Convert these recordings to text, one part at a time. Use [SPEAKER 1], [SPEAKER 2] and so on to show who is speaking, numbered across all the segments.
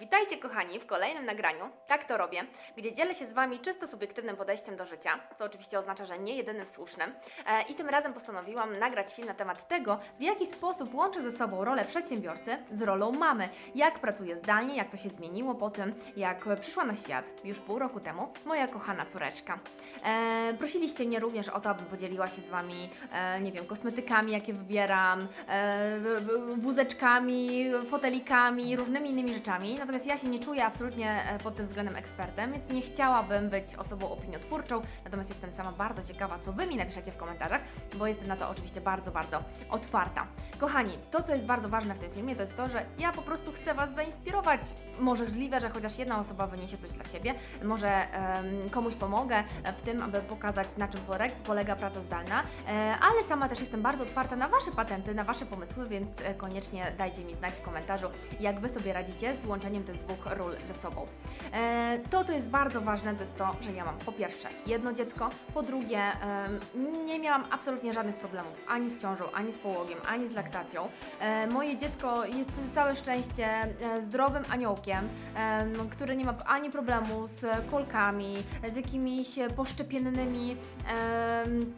[SPEAKER 1] Witajcie kochani w kolejnym nagraniu, tak to robię, gdzie dzielę się z Wami czysto subiektywnym podejściem do życia, co oczywiście oznacza, że nie jedynym słusznym. E, I tym razem postanowiłam nagrać film na temat tego, w jaki sposób łączę ze sobą rolę przedsiębiorcy z rolą mamy. Jak pracuję zdalnie, jak to się zmieniło po tym, jak przyszła na świat już pół roku temu moja kochana córeczka. E, prosiliście mnie również o to, abym podzieliła się z Wami, e, nie wiem, kosmetykami, jakie wybieram, e, wózeczkami, fotelikami, różnymi innymi rzeczami. Natomiast ja się nie czuję absolutnie e, pod tym względem ekspertem, więc nie chciałabym być osobą opiniotwórczą. Natomiast jestem sama bardzo ciekawa, co Wy mi napiszecie w komentarzach, bo jestem na to oczywiście bardzo, bardzo otwarta. Kochani, to co jest bardzo ważne w tym filmie, to jest to, że ja po prostu chcę Was zainspirować. Możliwe, że chociaż jedna osoba wyniesie coś dla siebie, może em, komuś pomogę w tym, aby pokazać, na czym pole- polega praca zdalna, e, ale sama też jestem bardzo otwarta na Wasze patenty, na Wasze pomysły, więc e, koniecznie dajcie mi znać w komentarzu, jak Wy sobie radzicie z łączeniem tych dwóch ról ze sobą. E, To, co jest bardzo ważne, to jest to, że ja mam po pierwsze jedno dziecko, po drugie em, nie miałam absolutnie żadnych problemów ani z ciążą, ani z połogiem, ani z laktacją. E, Moje dziecko jest całe szczęście e, zdrowym aniołkiem, em, który nie ma ani problemu z kolkami, z jakimiś poszczepiennymi em,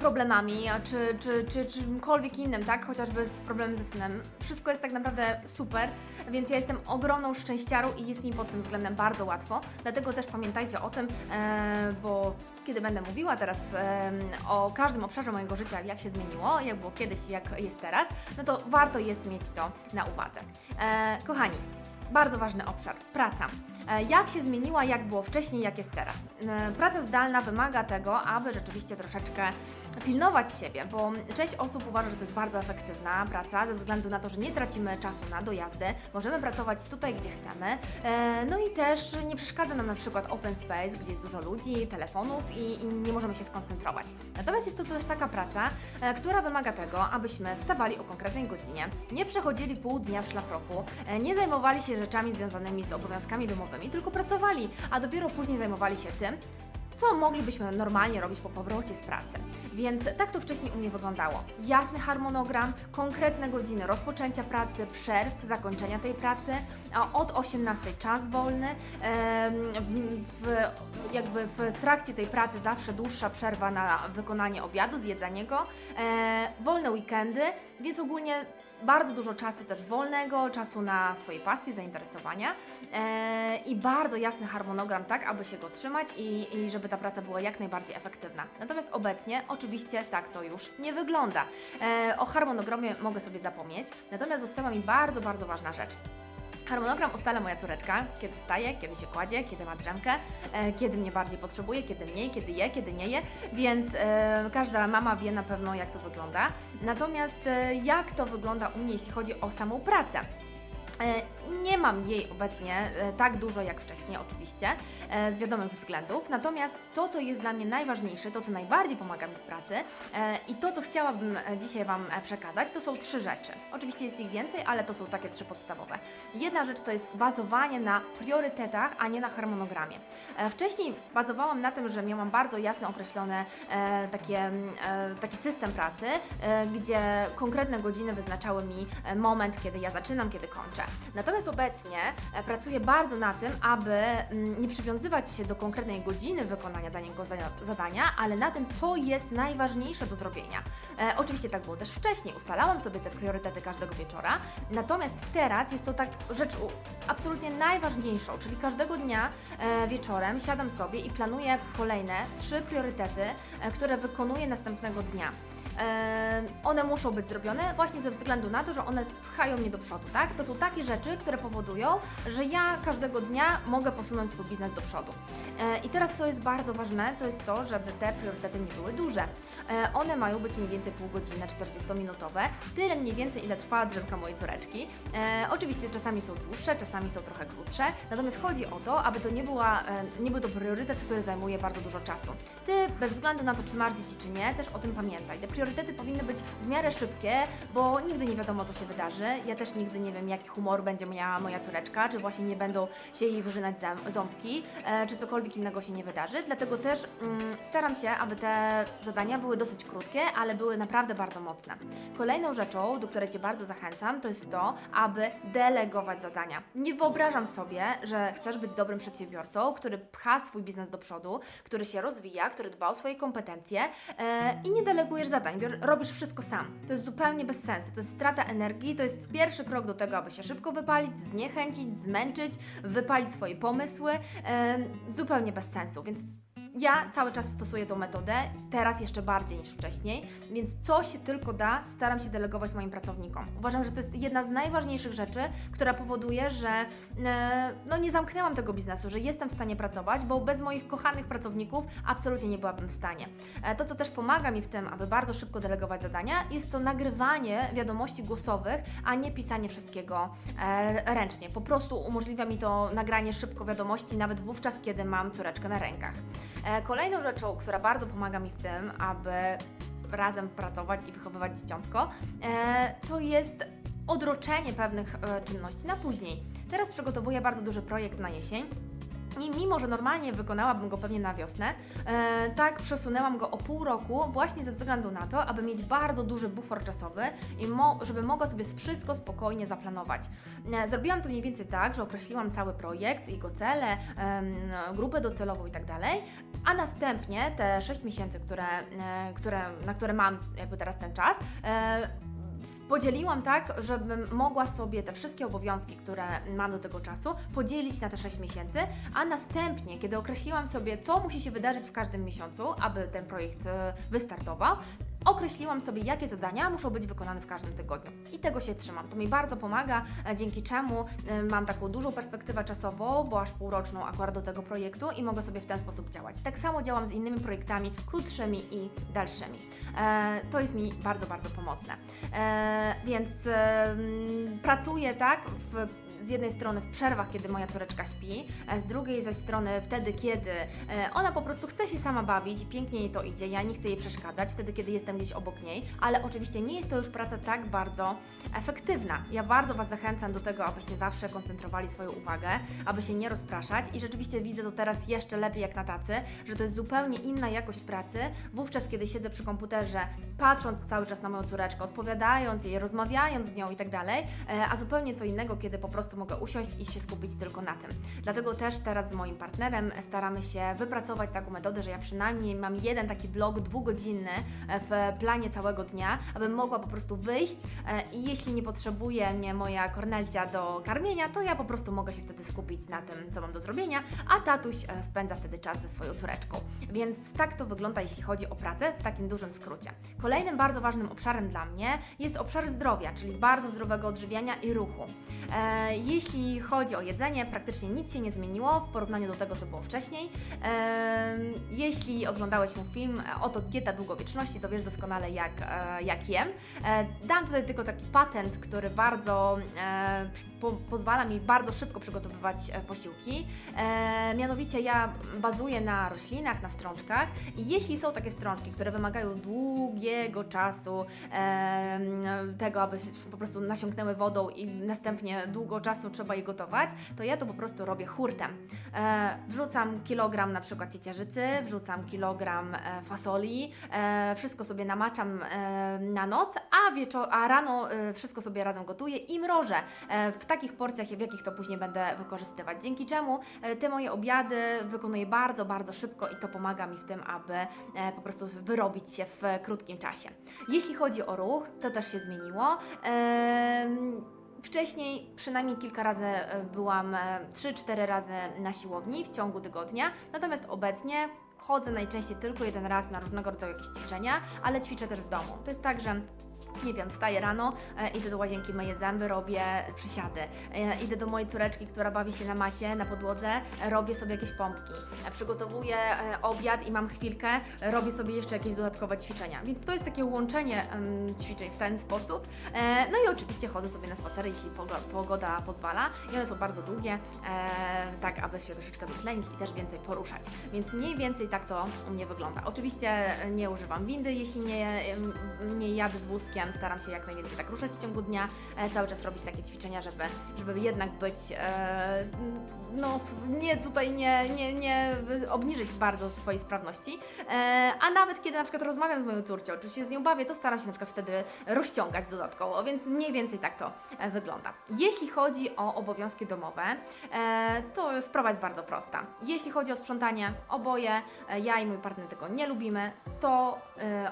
[SPEAKER 1] problemami, czy, czy, czy, czy czymkolwiek innym, tak? Chociażby z problemem ze snem. Wszystko jest tak naprawdę super, więc ja jestem ogromną szczęściarą i jest mi pod tym względem bardzo łatwo. Dlatego też pamiętajcie o tym, e, bo kiedy będę mówiła teraz em, o każdym obszarze mojego życia, jak się zmieniło, jak było kiedyś, jak jest teraz, no to warto jest mieć to na uwadze. E, kochani, bardzo ważny obszar praca. E, Jak się zmieniła, jak było wcześniej, jak jest teraz? E, Praca zdalna wymaga tego, aby rzeczywiście troszeczkę pilnować siebie, bo część osób uważa, że to jest bardzo efektywna praca ze względu na to, że nie tracimy czasu na dojazdy, możemy pracować tutaj, gdzie chcemy. E, No i też nie przeszkadza nam na przykład open space, gdzie jest dużo ludzi, telefonów i, i nie możemy się skoncentrować. Natomiast jest to też taka praca, e, która wymaga tego, abyśmy wstawali o konkretnej godzinie, nie przechodzili pół dnia w szlafroku, e, nie zajmowali się rzeczami związanymi z obowiązkami domowymi, tylko pracowali, a dopiero później zajmowali się tym, co moglibyśmy normalnie robić po powrocie z pracy. Więc tak to wcześniej u mnie wyglądało. Jasny harmonogram, konkretne godziny rozpoczęcia pracy, przerw, zakończenia tej pracy, a od 18 czas wolny. w, jakby w trakcie tej pracy zawsze dłuższa przerwa na wykonanie obiadu, zjedzenie go, e, wolne weekendy, więc ogólnie bardzo dużo czasu też wolnego, czasu na swoje pasje, zainteresowania e, i bardzo jasny harmonogram, tak aby się go trzymać i, i żeby ta praca była jak najbardziej efektywna. Natomiast obecnie oczywiście tak to już nie wygląda. E, o harmonogramie mogę sobie zapomnieć, natomiast została mi bardzo, bardzo ważna rzecz. Harmonogram ustala moja córeczka, kiedy wstaje, kiedy się kładzie, kiedy ma drzemkę, e, kiedy mnie bardziej potrzebuje, kiedy mniej, kiedy je, kiedy nie je, więc e, każda mama wie na pewno jak to wygląda. Natomiast e, jak to wygląda u mnie, jeśli chodzi o samą pracę? E, Nie mam jej obecnie e, tak dużo jak wcześniej, oczywiście, e, z wiadomych względów. Natomiast to, co jest dla mnie najważniejsze, to, co najbardziej pomaga mi w pracy i to, co chciałabym dzisiaj Wam przekazać, to są trzy rzeczy. Oczywiście jest ich więcej, ale to są takie trzy podstawowe. Jedna rzecz to jest bazowanie na priorytetach, a nie na harmonogramie. Wcześniej bazowałam na tym, że miałam bardzo jasno określone takie, taki system pracy, gdzie konkretne godziny wyznaczały mi moment, kiedy ja zaczynam, kiedy kończę. Natomiast obecnie e, pracuję bardzo na tym, aby mm, nie przywiązywać się do konkretnej godziny wykonania danego za- zadania, ale na tym, co jest najważniejsze do zrobienia. E, oczywiście tak było też wcześniej, ustalałam sobie te priorytety każdego wieczora, natomiast teraz jest to tak rzecz absolutnie najważniejszą, czyli każdego dnia e, wieczorem siadam sobie i planuję kolejne trzy priorytety, które wykonuję następnego dnia. One muszą być zrobione właśnie ze względu na to, że one pchają mnie do przodu, tak? To są takie rzeczy, które powodują, że ja każdego dnia mogę posunąć swój biznes do przodu. E, I teraz co jest bardzo ważne, to jest to, żeby te priorytety nie były duże. E, One mają być mniej więcej pół godziny, 40-minutowe, tyle mniej więcej ile trwa drzemka mojej córeczki. E, oczywiście czasami są dłuższe, czasami są trochę krótsze, natomiast chodzi o to, aby to nie, była, e, nie był to priorytet, który zajmuje bardzo dużo czasu. Ty, bez względu na to, czy masz dzieci, czy nie, też o tym pamiętaj. Te priorytety powinny być w miarę szybkie, bo nigdy nie wiadomo, co się wydarzy. Ja też nigdy nie wiem, jaki humor będzie miała moja córeczka, czy właśnie nie będą się jej wyrzynać ząbki, czy cokolwiek innego się nie wydarzy. Dlatego też mm, staram się, aby te zadania były były dosyć krótkie, ale były naprawdę bardzo mocne. Kolejną rzeczą, do której Cię bardzo zachęcam, to jest to, aby delegować zadania. Nie wyobrażam sobie, że chcesz być dobrym przedsiębiorcą, który pcha swój biznes do przodu, który się rozwija, który dba o swoje kompetencje e, i nie delegujesz zadań, bior- robisz wszystko sam. To jest zupełnie bez sensu, to jest strata energii, to jest pierwszy krok do tego, aby się szybko wypalić, zniechęcić, zmęczyć, wypalić swoje pomysły, e, zupełnie bez sensu, więc ja cały czas stosuję tą metodę, teraz jeszcze bardziej niż wcześniej, więc co się tylko da, staram się delegować moim pracownikom. Uważam, że to jest jedna z najważniejszych rzeczy, która powoduje, że e, no nie zamknęłam tego biznesu, że jestem w stanie pracować, bo bez moich kochanych pracowników absolutnie nie byłabym w stanie. E, to, co też pomaga mi w tym, aby bardzo szybko delegować zadania, jest to nagrywanie wiadomości głosowych, a nie pisanie wszystkiego e, ręcznie. Po prostu umożliwia mi to nagranie szybko wiadomości, nawet wówczas, kiedy mam córeczkę na rękach. E, Kolejną rzeczą, która bardzo pomaga mi w tym, aby razem pracować i wychowywać dzieciątko, e, to jest odroczenie pewnych e, czynności na później. Teraz przygotowuję bardzo duży projekt na jesień. I mimo, że normalnie wykonałabym go pewnie na wiosnę, e, tak przesunęłam go o pół roku właśnie ze względu na to, aby mieć bardzo duży bufor czasowy i mo- żeby mogła sobie wszystko spokojnie zaplanować. E, zrobiłam to mniej więcej tak, że określiłam cały projekt, jego cele, em, grupę docelową i tak a następnie te 6 miesięcy, które, e, które, na które mam jakby teraz ten czas, e, podzieliłam tak, żebym mogła sobie te wszystkie obowiązki, które mam do tego czasu, podzielić na te 6 miesięcy, a następnie, kiedy określiłam sobie, co musi się wydarzyć w każdym miesiącu, aby ten projekt e, wystartował, określiłam sobie, jakie zadania muszą być wykonane w każdym tygodniu. I tego się trzymam. To mi bardzo pomaga, e, dzięki czemu e, mam taką dużą perspektywę czasową, bo aż półroczną akurat do tego projektu i mogę sobie w ten sposób działać. Tak samo działam z innymi projektami krótszymi i dalszymi. E, to jest mi bardzo, bardzo pomocne. Więc pracuję tak w, z jednej strony w przerwach, kiedy moja córeczka śpi, z drugiej zaś strony wtedy, kiedy ona po prostu chce się sama bawić pięknie jej to idzie, ja nie chcę jej przeszkadzać, wtedy, kiedy jestem gdzieś obok niej, ale oczywiście nie jest to już praca tak bardzo efektywna. Ja bardzo Was zachęcam do tego, abyście zawsze koncentrowali swoją uwagę, aby się nie rozpraszać i rzeczywiście widzę to teraz jeszcze lepiej jak na tacy, że to jest zupełnie inna jakość pracy, wówczas, kiedy siedzę przy komputerze, patrząc cały czas na moją córeczkę, odpowiadając jej, rozmawiając z nią i tak dalej, e, a zupełnie co innego, kiedy po prostu mogę usiąść i się skupić tylko na tym. Dlatego też teraz z moim partnerem staramy się wypracować taką metodę, że ja przynajmniej mam jeden taki blok dwugodzinny w planie całego dnia, abym mogła po prostu wyjść e, i jeśli nie potrzebuje mnie moja Kornelcia do karmienia, to ja po prostu mogę się wtedy skupić na tym, co mam do zrobienia, a tatuś e, spędza wtedy czas ze swoją córeczką. Więc tak to wygląda, jeśli chodzi o pracę w takim dużym skrócie. Kolejnym bardzo ważnym obszarem dla mnie jest obszar zdrowia, czyli bardzo zdrowego odżywiania i ruchu. E, jeśli chodzi o jedzenie, praktycznie nic się nie zmieniło w porównaniu do tego, co było wcześniej. Jeśli oglądałeś mój film Oto dieta długowieczności, to wiesz doskonale jak, e, jak jem. E, dam tutaj tylko taki patent, który bardzo e, po, pozwala mi bardzo szybko przygotowywać posiłki. Mianowicie ja bazuję na roślinach, na strączkach i jeśli są takie strączki, które wymagają długiego czasu tego, aby po prostu nasiąknęły wodą i następnie długo czasu trzeba je gotować, to ja to po prostu robię hurtem. Wrzucam kilogram na przykład ciecierzycy, wrzucam kilogram fasoli, wszystko sobie namaczam e, na noc, a, wieczo- a rano e, wszystko sobie razem gotuję i mrożę e, w takich porcjach, w jakich to później będę wykorzystywać. Dzięki czemu te moje obiady wykonuję bardzo, bardzo szybko i to pomaga mi w tym, aby po prostu wyrobić się w krótkim czasie. Jeśli chodzi o ruch, to też się zmieniło. Wcześniej przynajmniej kilka razy byłam, e, 3-4 razy na siłowni w ciągu tygodnia, natomiast obecnie chodzę najczęściej tylko jeden raz na różnego rodzaju jakieś ćwiczenia, ale ćwiczę też w domu. To jest tak, że nie wiem, wstaję rano, e, idę do łazienki, myję zęby, robię przysiady. E, idę do mojej córeczki, która bawi się na macie, na podłodze, e, robię sobie jakieś pompki. E, przygotowuję e, obiad i mam chwilkę, e, robię sobie jeszcze jakieś dodatkowe ćwiczenia. Więc to jest takie łączenie ćwiczeń w ten sposób. E, no i oczywiście chodzę sobie na spacery, jeśli pogo- pogoda pozwala. I one są bardzo długie, e, tak aby się troszeczkę wytlenić i też więcej poruszać. Więc mniej więcej tak to u mnie wygląda. Oczywiście nie używam windy, jeśli nie, nie jadę z wózkiem, ciurkiem, staram się jak najwięcej tak ruszać w ciągu dnia, e, cały czas robić takie ćwiczenia, żeby, żeby jednak być, e, no nie tutaj nie, nie, nie obniżyć bardzo swojej sprawności, e, a nawet kiedy na przykład rozmawiam z moją córcią, czy się z nią bawię, to staram się na przykład wtedy rozciągać dodatkowo, więc mniej więcej tak to wygląda. Jeśli chodzi o obowiązki domowe, to sprawa jest bardzo prosta. Jeśli chodzi o sprzątanie, oboje, ja i mój partner tego nie lubimy, to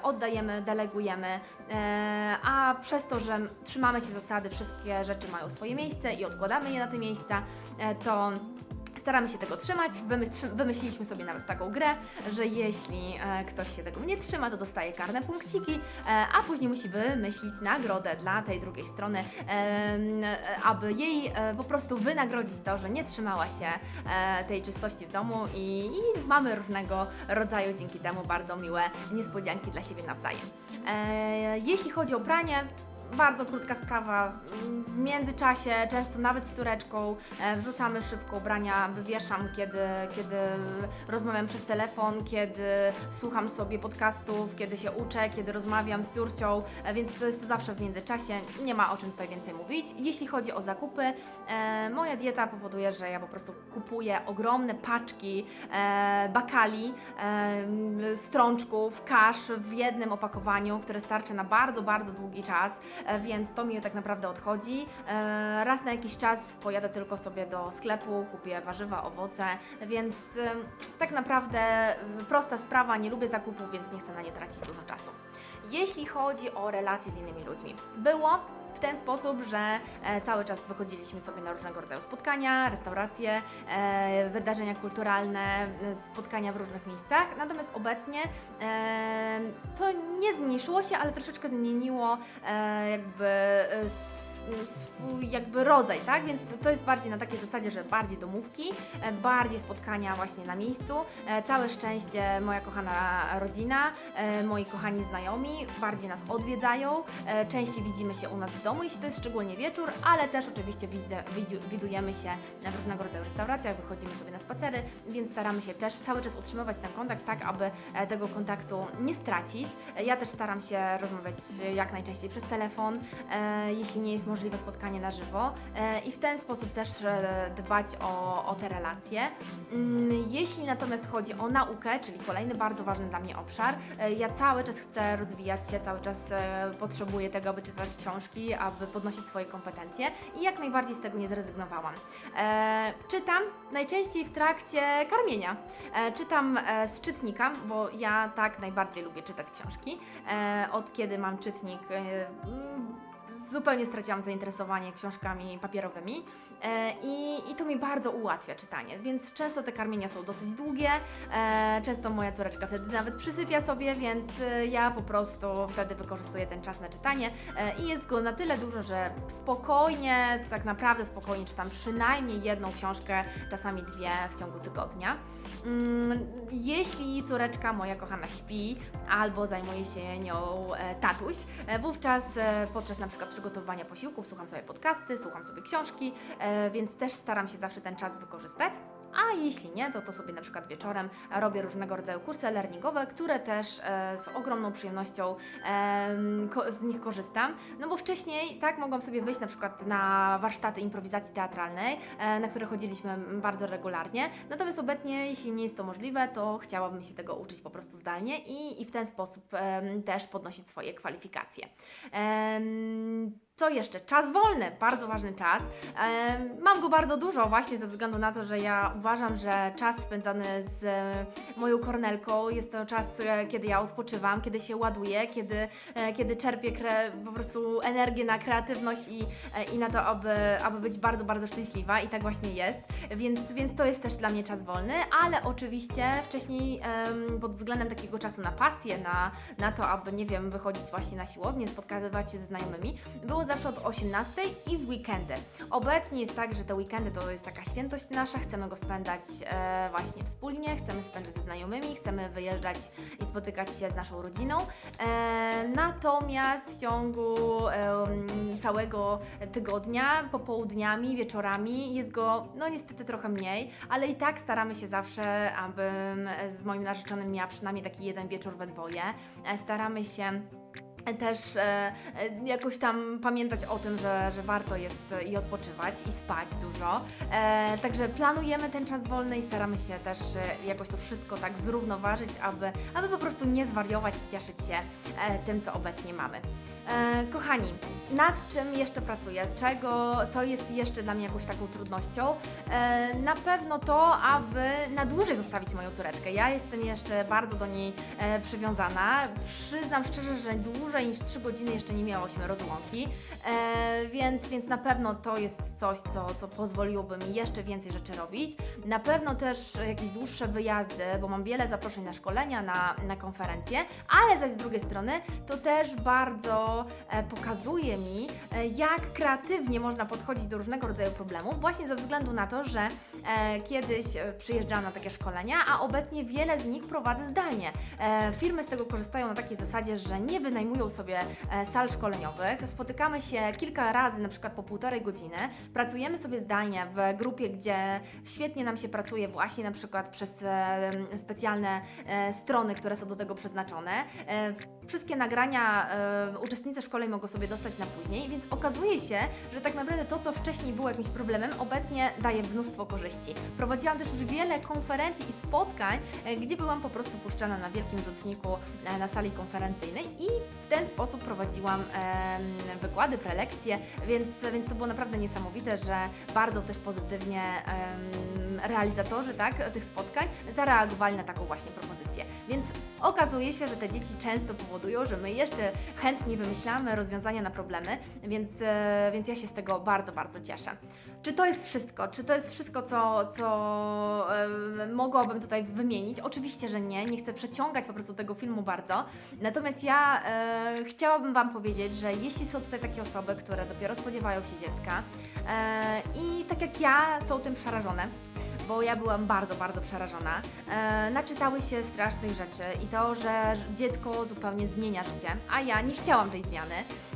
[SPEAKER 1] oddajemy, delegujemy, a przez to, że trzymamy się zasady, wszystkie rzeczy mają swoje miejsce i odkładamy je na te miejsca, e, to Staramy się tego trzymać. Wymyśl, wymyśliliśmy sobie nawet taką grę, że jeśli e, ktoś się tego nie trzyma, to dostaje karne punkciki, e, a później musi wymyślić nagrodę dla tej drugiej strony, e, aby jej po prostu wynagrodzić to, że nie trzymała się tej czystości w domu i, mamy różnego rodzaju dzięki temu bardzo miłe niespodzianki dla siebie nawzajem. Jeśli chodzi o pranie, bardzo krótka sprawa. W międzyczasie, często nawet z córeczką, e, wrzucamy szybko ubrania, wywieszam, kiedy, kiedy rozmawiam przez telefon, kiedy słucham sobie podcastów, kiedy się uczę, kiedy rozmawiam z córcią, e, więc to jest to zawsze w międzyczasie. Nie ma o czym tutaj więcej mówić. Jeśli chodzi o zakupy, e, moja dieta powoduje, że ja po prostu kupuję ogromne paczki bakali, strączków, kasz w jednym opakowaniu, które starczy na bardzo, bardzo długi czas więc to mi tak naprawdę odchodzi. E, Raz na jakiś czas pojadę tylko sobie do sklepu, kupię warzywa, owoce, więc e, tak naprawdę e, prosta sprawa, nie lubię zakupów, więc nie chcę na nie tracić dużo czasu. Jeśli chodzi o relacje z innymi ludźmi, było w ten sposób, że e, cały czas wychodziliśmy sobie na różnego rodzaju spotkania, restauracje, e, wydarzenia kulturalne, e, spotkania w różnych miejscach. Natomiast obecnie to nie zmniejszyło się, ale troszeczkę zmieniło jakby swój jakby rodzaj, tak? Więc to jest bardziej na takiej zasadzie, że bardziej domówki, e, bardziej spotkania właśnie na miejscu. E, Całe szczęście moja kochana rodzina, e, moi kochani znajomi bardziej nas odwiedzają, częściej widzimy się u nas w domu, jeśli to jest szczególnie wieczór, ale też oczywiście widujemy się w różnego rodzaju restauracjach, wychodzimy sobie na spacery, więc staramy się też cały czas utrzymywać ten kontakt tak, aby tego kontaktu nie stracić. Ja też staram się rozmawiać jak najczęściej przez telefon, jeśli nie jest możliwe spotkanie na żywo e, i w ten sposób też e, dbać o, o te relacje. Mm, Jeśli natomiast chodzi o naukę, czyli kolejny bardzo ważny dla mnie obszar, e, ja cały czas chcę rozwijać się, cały czas potrzebuję tego, aby czytać książki, aby podnosić swoje kompetencje i jak najbardziej z tego nie zrezygnowałam. Czytam najczęściej w trakcie karmienia. Czytam z czytnika, bo ja tak najbardziej lubię czytać książki. Od kiedy mam czytnik, mm, zupełnie straciłam zainteresowanie książkami papierowymi e, i, i to mi bardzo ułatwia czytanie, więc często te karmienia są dosyć długie, e, często moja córeczka wtedy nawet przysypia sobie, więc e, ja po prostu wtedy wykorzystuję ten czas na czytanie i jest go na tyle dużo, że spokojnie, tak naprawdę spokojnie czytam przynajmniej jedną książkę, czasami dwie w ciągu tygodnia. Mm, Jeśli córeczka moja kochana śpi albo zajmuje się nią tatuś, wówczas podczas na przykład przygotowywania posiłków słucham sobie podcasty, słucham sobie książki, e, więc też staram się zawsze ten czas wykorzystać. A jeśli nie, to to sobie na przykład wieczorem robię różnego rodzaju kursy learningowe, które też e, z ogromną przyjemnością em, ko- z nich korzystam. No bo wcześniej tak mogłam sobie wyjść na przykład na warsztaty improwizacji teatralnej, e, na które chodziliśmy bardzo regularnie. Natomiast obecnie, jeśli nie jest to możliwe, to chciałabym się tego uczyć po prostu zdalnie i, i w ten sposób em, też podnosić swoje kwalifikacje. Em, co jeszcze? Czas wolny, bardzo ważny czas. Mam go bardzo dużo właśnie ze względu na to, że ja uważam, że czas spędzany z e, moją kornelką jest to czas, e, kiedy ja odpoczywam, kiedy się ładuję, kiedy, e, kiedy czerpię po prostu energię na kreatywność i, i na to, aby, aby być bardzo, bardzo szczęśliwa i tak właśnie jest. Więc, więc to jest też dla mnie czas wolny, ale oczywiście wcześniej pod względem takiego czasu na pasję, na, na to, aby nie wiem, wychodzić właśnie na siłownię, spotkazywać się ze znajomymi, było zawsze od 18 i w weekendy. Obecnie jest tak, że te weekendy to jest taka świętość nasza, chcemy go spędzać e, właśnie wspólnie, chcemy spędzać ze znajomymi, chcemy wyjeżdżać i spotykać się z naszą rodziną. E, natomiast w ciągu em, całego tygodnia, popołudniami, wieczorami jest go, no niestety trochę mniej, ale i tak staramy się zawsze, abym z moim narzeczonym miała przynajmniej taki jeden wieczór we dwoje. E, staramy się też e, e, jakoś tam pamiętać o tym, że, że warto jest e, i odpoczywać, i spać dużo. E, także planujemy ten czas wolny i staramy się też e, jakoś to wszystko tak zrównoważyć, aby, aby po prostu nie zwariować i cieszyć się e, tym, co obecnie mamy. E, kochani, nad czym jeszcze pracuję? Czego, co jest jeszcze dla mnie jakąś taką trudnością? E, na pewno to, aby na dłużej zostawić moją córeczkę. Ja jestem jeszcze bardzo do niej e, przywiązana. Przyznam szczerze, że dłużej niż 3 godziny jeszcze nie miałyśmy rozłąki, e, więc, więc na pewno to jest coś, co, co pozwoliłoby mi jeszcze więcej rzeczy robić. Na pewno też jakieś dłuższe wyjazdy, bo mam wiele zaproszeń na szkolenia, na, na konferencje, ale zaś z drugiej strony to też bardzo e, pokazuje mi, e, jak kreatywnie można podchodzić do różnego rodzaju problemów, właśnie ze względu na to, że e, kiedyś przyjeżdżałam na takie szkolenia, a obecnie wiele z nich prowadzę zdalnie. Firmy z tego korzystają na takiej zasadzie, że nie wynajmują sobie sal szkoleniowych. Spotykamy się kilka razy, na przykład po półtorej godziny. Pracujemy sobie zdalnie w grupie, gdzie świetnie nam się pracuje właśnie na przykład przez specjalne strony, które są do tego przeznaczone. Wszystkie nagrania e, uczestnicy szkoleń mogą sobie dostać na później, więc okazuje się, że tak naprawdę to, co wcześniej było jakimś problemem, obecnie daje mnóstwo korzyści. Prowadziłam też już wiele konferencji i spotkań, e, gdzie byłam po prostu puszczana na wielkim rzutniku e, na sali konferencyjnej i w ten sposób prowadziłam wykłady, prelekcje, więc, więc to było naprawdę niesamowite, że bardzo też pozytywnie realizatorzy tak, tych spotkań zareagowali na taką właśnie propozycję. Więc okazuje się, że te dzieci często powodują, że my jeszcze chętniej wymyślamy rozwiązania na problemy, więc, e, więc ja się z tego bardzo, bardzo cieszę. Czy to jest wszystko? Czy to jest wszystko, co, co e, mogłabym tutaj wymienić? Oczywiście, że nie. Nie chcę przeciągać po prostu tego filmu bardzo. Natomiast ja e, chciałabym Wam powiedzieć, że jeśli są tutaj takie osoby, które dopiero spodziewają się dziecka i tak jak ja są tym przerażone, bo ja byłam bardzo, bardzo przerażona. E, naczytały się strasznych rzeczy i to, że dziecko zupełnie zmienia życie, a ja nie chciałam tej zmiany.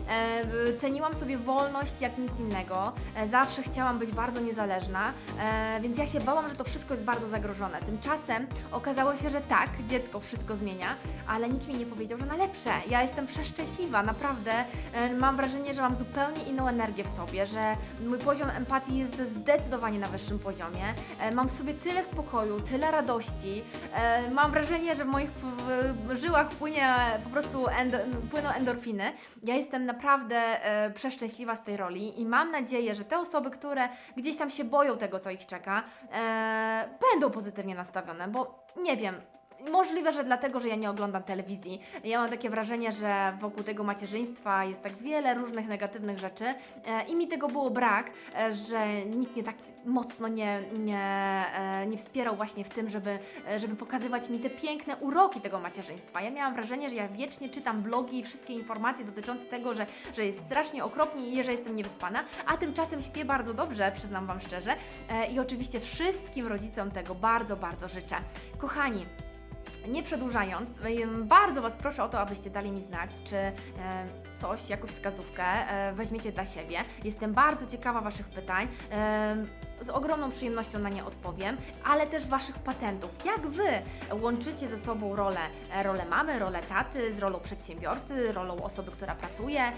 [SPEAKER 1] E, ceniłam sobie wolność jak nic innego. E, zawsze chciałam być bardzo niezależna, e, więc ja się bałam, że to wszystko jest bardzo zagrożone. Tymczasem okazało się, że tak, dziecko wszystko zmienia, ale nikt mi nie powiedział, że na lepsze. Ja jestem przeszczęśliwa, naprawdę. Mam wrażenie, że mam zupełnie inną energię w sobie, że mój poziom empatii jest zdecydowanie na wyższym poziomie. Mam w sobie tyle spokoju, tyle radości. Mam wrażenie, że w moich żyłach płynie po prostu endo, płyną endorfiny. Ja jestem naprawdę e, przeszczęśliwa z tej roli i mam nadzieję, że te osoby, które gdzieś tam się boją tego, co ich czeka, e, będą pozytywnie nastawione, bo nie wiem, Możliwe, że dlatego, że ja nie oglądam telewizji. Ja mam takie wrażenie, że wokół tego macierzyństwa jest tak wiele różnych negatywnych rzeczy e, i mi tego było brak, e, że nikt mnie tak mocno nie, nie, e, nie wspierał właśnie w tym, żeby, żeby pokazywać mi te piękne uroki tego macierzyństwa. Ja miałam wrażenie, że ja wiecznie czytam blogi i wszystkie informacje dotyczące tego, że, że jest strasznie okropnie i że jestem niewyspana, a tymczasem śpię bardzo dobrze, przyznam Wam szczerze. I oczywiście wszystkim rodzicom tego bardzo, bardzo życzę. Kochani, nie przedłużając, bardzo Was proszę o to, abyście dali mi znać, czy coś, jakąś wskazówkę e, weźmiecie dla siebie. Jestem bardzo ciekawa Waszych pytań. em, Z ogromną przyjemnością na nie odpowiem, ale też Waszych patentów. Jak Wy łączycie ze sobą rolę, e, rolę mamy, rolę taty, z rolą przedsiębiorcy, rolą osoby, która pracuje? E,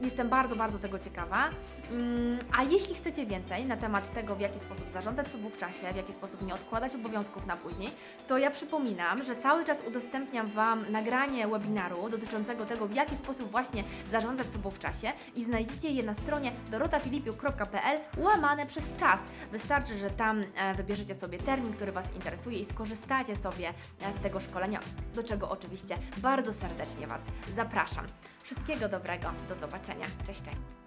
[SPEAKER 1] Jestem bardzo, bardzo tego ciekawa. Mm, A jeśli chcecie więcej na temat tego, w jaki sposób zarządzać sobą w czasie, w jaki sposób nie odkładać obowiązków na później, to ja przypominam, że cały czas udostępniam Wam nagranie webinaru dotyczącego tego, w jaki sposób właśnie zarządzać sobą w czasie i znajdziecie je na stronie dorotafilipiuk.pl łamane przez czas. Wystarczy, że tam e, wybierzecie sobie termin, który Was interesuje i skorzystacie sobie e, z tego szkolenia, do czego oczywiście bardzo serdecznie Was zapraszam. Wszystkiego dobrego, do zobaczenia. Cześć, cześć.